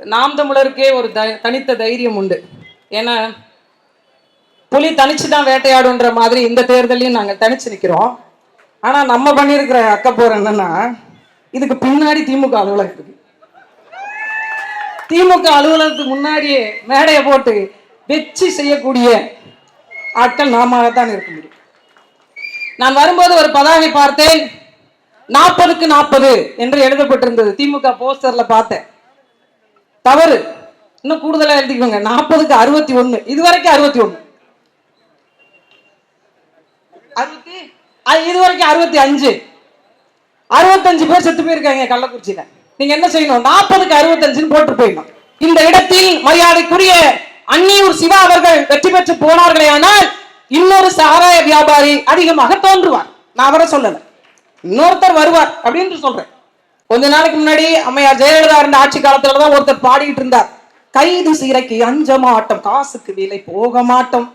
நாம் தமிழருக்கே ஒரு த தனித்த தைரியம் உண்டு. ஏன்னா புலி தனிச்சு தான் வேட்டையாடுன்ற மாதிரி இந்த தேர்தலையும் நாங்கள் தனிச்சு நிற்கிறோம் ஆனால் நம்ம பண்ணியிருக்கிற அக்கப்போர் என்னன்னா இதுக்கு பின்னாடி திமுக அலுவலகம் இருக்கு. திமுக அலுவலகத்துக்கு முன்னாடியே மேடையை போட்டு வெச்சு செய்யக்கூடிய ஆட்கள் நாமத்தான் இருக்க முடியும். நான் வரும்போது ஒரு பதாகை பார்த்தேன். நாற்பதுக்கு நாற்பது என்று எழுதப்பட்டிருந்தது. திமுக போஸ்டர்ல பார்த்தேன். தவறு. இன்னும் கூடுதலா எழுதிக்கோங்க. நாற்பதுக்கு அறுபத்தி ஒண்ணு. இது வரைக்கும் அறுபத்தி ஒண்ணு. அறுபத்தி? இது வரைக்கும் அறுபத்தி அஞ்சு. அறுபத்தஞ்சு பேர் செத்து போயிருக்காங்க கள்ளக்குறிச்சியில. நீங்க என்ன செய்யணும்? நாற்பதுக்கு அறுபத்தஞ்சுன்னு போட்டு போயிடணும். இந்த இடத்தில் மரியாதைக்குரிய அன்னியூர் சிவா அவர்கள் வெற்றி பெற்று போனார்களே ஆனால் இன்னொரு சாராய வியாபாரி அதிகமாக தோன்றுவார். நான் அவரை சொல்லல. இன்னொருத்தர் வருவார் அப்படின்னு சொல்றேன். கொஞ்ச நாளைக்கு முன்னாடி அம்மையார் ஜெயலலிதா இருந்த ஆட்சி காலத்துல தான் ஒருத்தர் பாடிட்டு இருந்தார். கைது சீரைக்கு அஞ்ச மாட்டோம் காசுக்கு விலை போக மாட்டோம்.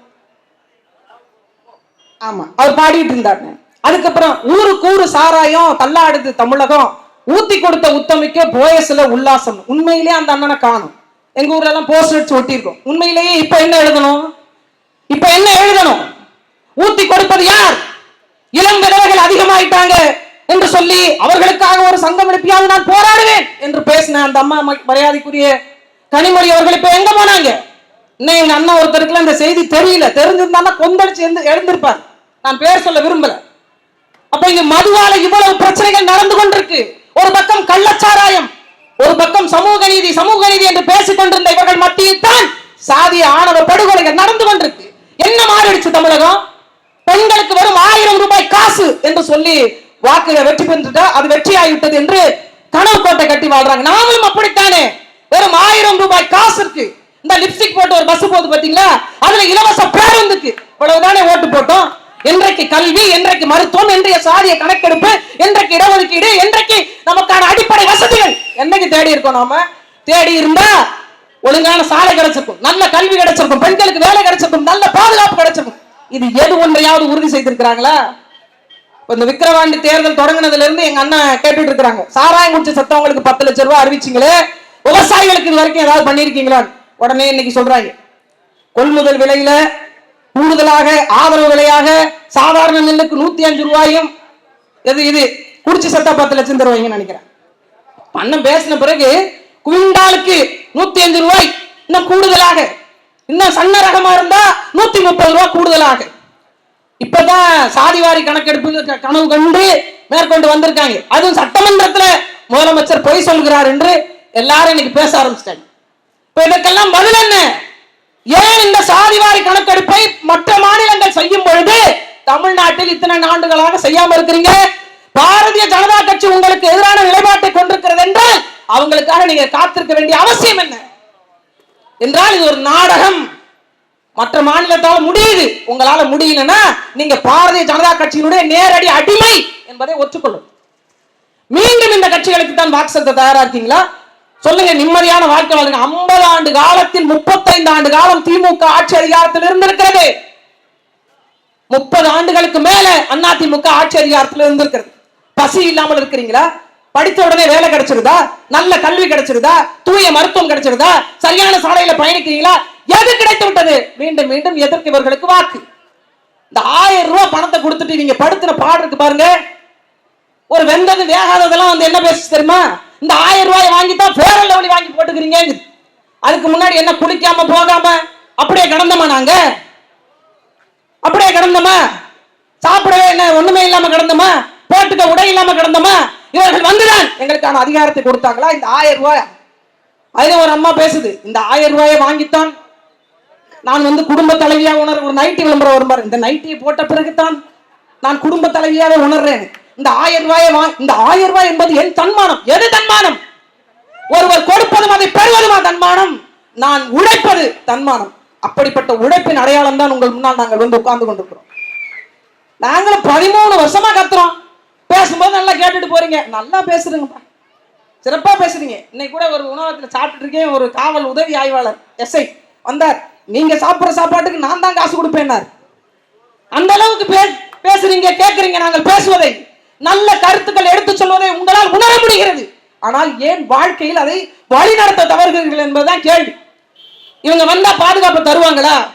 ஆமா அவர் பாடிட்டு இருந்தார். அதுக்கப்புறம் ஊருக்கு ஊரு சாராயம் தள்ளாடுது தமிழகம். ஊத்தி கொடுத்த உத்தமிக்க போயஸ்ல உல்லாசம். உண்மையிலேயே அந்த அண்ணனை காணும். எங்க ஊர்ல எல்லாம் போஸ்டர் வச்சு ஒட்டியிருக்கோம். உண்மையிலேயே இப்ப என்ன எழுதணும்? இப்ப என்ன எழுதணும்? ஊத்தி கொடுப்பது யார்? இளம் விதவைகள் அதிகமாயிட்டாங்க. என்று சொல்லி அவர்களுக்காக ஒரு சங்கம் எழுப்பியாவது நான் போராடுவேன் என்று பேசின அந்த அம்மா மரியாதைக்குரிய கனிமொழி அவர்கள் இப்ப எங்க போனாங்க? இன்னும் எங்க அண்ணா ஒருத்தருக்குலாம் இந்த செய்தி தெரியல. தெரிஞ்சிருந்தாலும் கொந்தடிச்சு எழுந்து எழுந்திருப்பார். நான் பேர் சொல்ல விரும்பல. அப்ப இங்க மதுவால இவ்வளவு பிரச்சனைகள் நடந்து கொண்டிருக்கு. ஒரு பக்கம் கள்ளச்சாராயம் ஒரு பக்கம் சமூக நீதி சமூக நீதி என்று பேசிக் கொண்டிருந்த இவர்கள் மத்தியில் தான் சாதிய ஆணவ படுகொலைகள் நடந்து கொண்டிருக்கு. என்ன மாறிடுச்சு தமிழகம்? பெண்களுக்கு வரும் ஆயிரம் ரூபாய் காசு என்று சொல்லி வாக்குல வெற்றி பெற்றுட்டா அது வெற்றி ஆகிவிட்டது என்று கனவு கோட்டை கட்டி வாழ்றாங்க. நாமளும் அப்படித்தானே? வெறும் ஆயிரம் ரூபாய் காசு இருக்கு. இந்த லிப்ஸ்டிக் போட்டு ஒரு பஸ் போகுது பாத்தீங்களா? அதுல இலவச பேருந்துக்கு இவ்வளவுதானே ஓட்டு போட்டோம். என்றைக்கு கல்வி என்றைக்கு மருத்துவம் என்றைய சாதிய கணக்கெடுப்பு என்றைக்கு இடஒதுக்கீடு என்றைக்கு நமக்கான அடிப்படை வசதிகள் என்னைக்கு தேடி இருக்கோம் நாம? தேடி இருந்தா ஒழுங்கான சாலை கிடைச்சிருக்கும். நல்ல கல்வி கிடைச்சிருக்கும். பெண்களுக்கு வேலை கிடைச்சிருக்கும். நல்ல பாதுகாப்பு கிடைச்சிருக்கும். இது எது ஒன்றையாவது உறுதி செய்திருக்கிறாங்களா? இந்த விக்கிரவாண்டி தேர்தல் தொடங்கினதுல இருந்து எங்க அண்ணன் கேட்டுட்டு இருக்கிறாங்க சாராயம் குடிச்ச சத்தவங்களுக்கு பத்து லட்சம் ரூபாய் அறிவிச்சிங்களே? விவசாயிகளுக்கு இது வரைக்கும் ஏதாவது பண்ணிருக்கீங்களா உடனே இன்னைக்கு சொல்றாங்க. கொள்முதல் விலையில கூடுதலாக ஆதரவு விலையாக சாதாரண நெல்லுக்கு நூத்தி அஞ்சு ரூபாயும் எது இது குடிச்சு சத்தா பத்து லட்சம் தருவாங்கன்னு நினைக்கிறேன். அண்ணன் பேசின பிறகு குவிண்டாலுக்கு நூத்தி அஞ்சு ரூபாய் இன்னும் கூடுதலாக இன்னும் சன்ன ரகமா இருந்தா நூத்தி முப்பது ரூபா கூடுதலாக. இப்பதான் சாதிவாரி கணக்கெடுப்பு கனவு கண்டு மேற்கொண்டு வந்திருக்காங்க. அதுவும் சட்டமன்றத்துல முதலமைச்சர் பொய் சொல்கிறார் என்று எல்லாரும் இன்னைக்கு பேச ஆரம்பிச்சிட்டாங்க. இப்ப இதற்கெல்லாம் பதில் என்ன? ஏன் இந்த சாதிவாரி கணக்கெடுப்பை மற்ற மாநிலங்கள் செய்யும் பொழுது தமிழ்நாட்டில் இத்தனை ஆண்டுகளாக செய்யாம இருக்கிறீங்க? பாரதிய ஜனதா கட்சி உங்களுக்கு எதிரான நிலைப்பாட்டை கொண்டிருக்கிறது என்றால் அவங்களுக்காக நீங்க காத்திருக்க வேண்டிய அவசியம் என்ன? என்றால் இது ஒரு நாடகம். மற்ற மாநிலத்தால முடியுது. உங்களால முடியலன்னா நீங்க பாரதிய ஜனதா கட்சியினுடைய நேரடி அடிமை என்பதை ஒத்துக்கொள்ளும். மீண்டும் இந்த கட்சிகளுக்கு தான் வாக்கு செலுத்த தயாரா இருக்கீங்களா? சொல்லுங்க நிம்மதியான வாழ்க்கை வாழுங்க ஐம்பது ஆண்டு காலத்தில் முப்பத்தைந்து ஆண்டு காலம் திமுக ஆட்சி அதிகாரத்தில் இருந்திருக்கிறது. முப்பது ஆண்டுகளுக்கு மேல அதிமுக ஆட்சி அதிகாரத்தில் இருந்திருக்கிறது. பசி இல்லாமல் இருக்கிறீங்களா? படித்த உடனே வேலை கிடைச்சிருதா? நல்ல கல்வி கிடைச்சிருதா? தூய மருத்துவம் கிடைச்சிருதா? சரியான சாலையில பயணிக்கிறீங்களா? எது கிடைத்து விட்டது? மீண்டும் மீண்டும் எதற்கு இவர்களுக்கு வாக்கு. இந்த ஆயிரம் ரூபாய் பணத்தை கொடுத்துட்டு நீங்க படுத்துற பாடு இருக்கு பாருங்க. ஒரு வெந்தது வேகாததெல்லாம் வந்து என்ன பேசு தெரியுமா? இந்த ஆயிரம் ரூபாய் வாங்கி தான் பேரல் லெவலி வாங்கி போட்டுக்கிறீங்க அதுக்கு முன்னாடி என்ன குளிக்காம போகாம அப்படியே கிடந்தோமா நாங்க? அப்படியே கிடந்தோமா? சாப்பிடவே என்ன ஒண்ணுமே இல்லாம கிடந்தோமா? போட்டுக்க உடை இல்லாம கிடந்தோமா? இவர்கள் வந்துதான் எங்களுக்கான அதிகாரத்தை கொடுத்தாங்களா? இந்த ஆயிரம் ரூபாய்? அதுல ஒரு அம்மா பேசுது இந்த ஆயிரம் ரூபாயை வாங்கித்தான். நான் வந்து குடும்ப தலைவியா உணர் ஒரு நைட்டி விளம்பரம் வரும் இந்த நைட்டியை போட்ட பிறகுதான் நான் குடும்ப தலைவியாக உணர்றேன். இந்த ஆயிரம் ரூபாயை வா- இந்த ஆயிரம் ரூபாய் என்பது என் தன்மானம். எது தன்மானம்? ஒருவர் கொடுப்பதும் அதை பெறுவதுமா தன்மானம்? நான் உழைப்பது தன்மானம். அப்படிப்பட்ட உழைப்பின் அடையாளம் தான் உங்கள் முன்னால் நாங்கள் வந்து உட்கார்ந்து கொண்டிருக்கிறோம். நாங்களும் பதிமூணு வருஷம் பேசும்போது நல்லா கேட்டுட்டு போறீங்க. நல்லா பேசுறீங்கப்பா. சிறப்பாக பேசுறீங்க. இன்னைக்கு கூட ஒரு உணவகத்தில் சாப்பிட்டுட்டு இருக்கேன். ஒரு காவல் உதவி ஆய்வாளர் எஸ்ஐ வந்தார். நீங்க சாப்பிட்ற சாப்பாட்டுக்கு நான் தான் காசு கொடுப்பேன்னார். அந்த அளவுக்கு பே- பேசுறீங்க கேட்குறீங்க நாங்கள் பேசுவதை நல்ல கருத்துக்கள் எடுத்து சொல்வதை உங்களால் உணர முடிகிறது. ஆனால் ஏன் வாழ்க்கையில் அதை வழிநடத்த தவறுகிறீர்கள் என்பதுதான் கேள்வி. இவங்க வந்தா பாதுகாப்பு தருவாங்களா?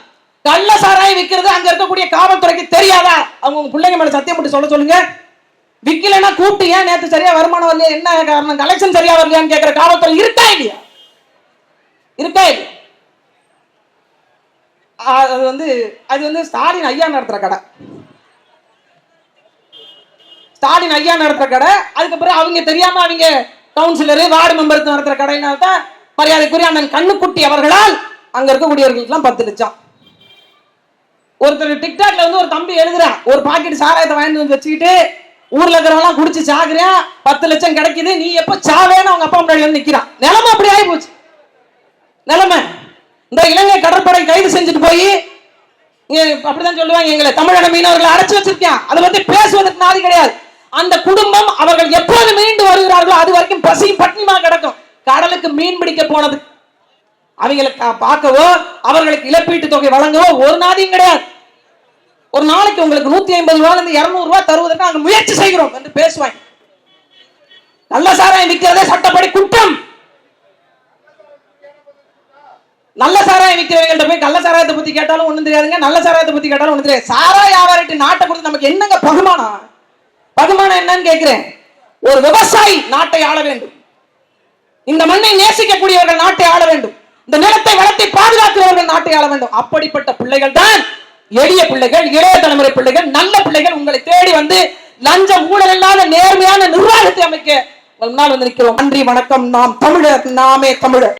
கள்ள சாராயம் விற்கிறது அங்க இருக்கக்கூடிய காவல்துறைக்கு தெரியாதா? அவங்க பிள்ளைங்க மேல சத்தியம் போட்டு சொல்ல சொல்லுங்க. விக்கலைன்னா கூப்பிட்டு ஏன் நேத்து சரியா வருமானம் வரலையா? என்ன காரணம்? கலெக்ஷன் சரியா வரலையான்னு கேட்கிற காவல்துறை இருக்கா இல்லையா? இருக்கா இல்லையா? அது வந்து அது வந்து ஸ்டாலின் ஐயா நடத்துற கடை. ஸ்டாலின் ஐயா நடத்துற கடை. அதுக்கப்புறம் அவங்க தெரியாம அவங்க கவுன்சிலரு வார்டு மெம்பருக்கு நடத்துற கடைனால தான் மரியாதைக்குரிய அண்ணன் கண்ணுக்குட்டி அவர்களால் அங்க இருக்கக்கூடியவர்களுக்கெல்லாம் பத்து லட்சம். ஒருத்தர் டிக்டாக்ல வந்து ஒரு தம்பி எழுதுறான். ஒரு பாக்கெட் சாராயத்தை வாங்கிட்டு வந்து வச்சுக்கிட்டு ஊர்ல இருக்கிறவங்களாம் குடிச்சு சாகுறேன் பத்து லட்சம் கிடைக்குது நீ எப்ப சாவேன்னு அவங்க அப்பா முன்னாடி வந்து நிக்கிறான். நிலைமை அப்படி ஆகி போச்சு நிலைமை. இந்த இலங்கை கடற்படை கைது செஞ்சுட்டு போய் அப்படிதான் சொல்லுவாங்க எங்களை தமிழக மீனவர்களை அடைச்சு வச்சிருக்கேன். அதை பத்தி பேசுவதற்கு நாதி கிடையாது. அந்த குடும்பம் அவர்கள் எப்போது மீண்டு வருகிறார்களோ அது வரைக்கும் பசியும் பட்டினிமா கிடக்கும். கடலுக்கு மீன் பிடிக்க போனது. அவங்களை கா- பார்க்கவோ அவர்களுக்கு இழப்பீட்டு தொகை வழங்கவோ ஒரு நாதியும் கிடையாது. ஒரு நாளைக்கு உங்களுக்கு நூத்தி ஐம்பது ரூபாயில இருந்து இருநூறு ரூபாய் தருவதற்கு நாங்கள் முயற்சி செய்கிறோம் என்று பேசுவாங்க நல்ல சாராயம் விற்கிறதே சட்டப்படி குற்றம். நல்ல சாராயம் விற்கிறவங்கள்ட்ட போய் கள்ள சாராயத்தை பத்தி கேட்டாலும் ஒண்ணும் தெரியாதுங்க. நல்ல சாராயத்தை பத்தி கேட்டாலும் ஒண்ணும் தெரியாது. சாராய வியாபாரிட்டு நாட்டை கொடுத்து நமக்கு என்னங்க பகுமானம் பகுமானம் என்னன்னு கேட்கிறேன். ஒரு விவசாயி நாட்டை ஆள வேண்டும். இந்த மண்ணை நேசிக்கக்கூடியவர்கள் நாட்டை ஆள வேண்டும். இந்த நிலத்தை வளத்தை பாதுகாக்கிறவர்கள் நாட்டை ஆள வேண்டும். அப்படிப்பட்ட பிள்ளைகள் தான் எளிய பிள்ளைகள் இளைய தலைமுறை பிள்ளைகள் நல்ல பிள்ளைகள் உங்களை தேடி வந்து லஞ்சம் ஊழல் இல்லாத நேர்மையான நிர்வாகத்தை அமைக்க உங்கள் முன்னால் வந்து நிற்கிறோம். நன்றி வணக்கம். நாம் தமிழர் நாமே தமிழர்.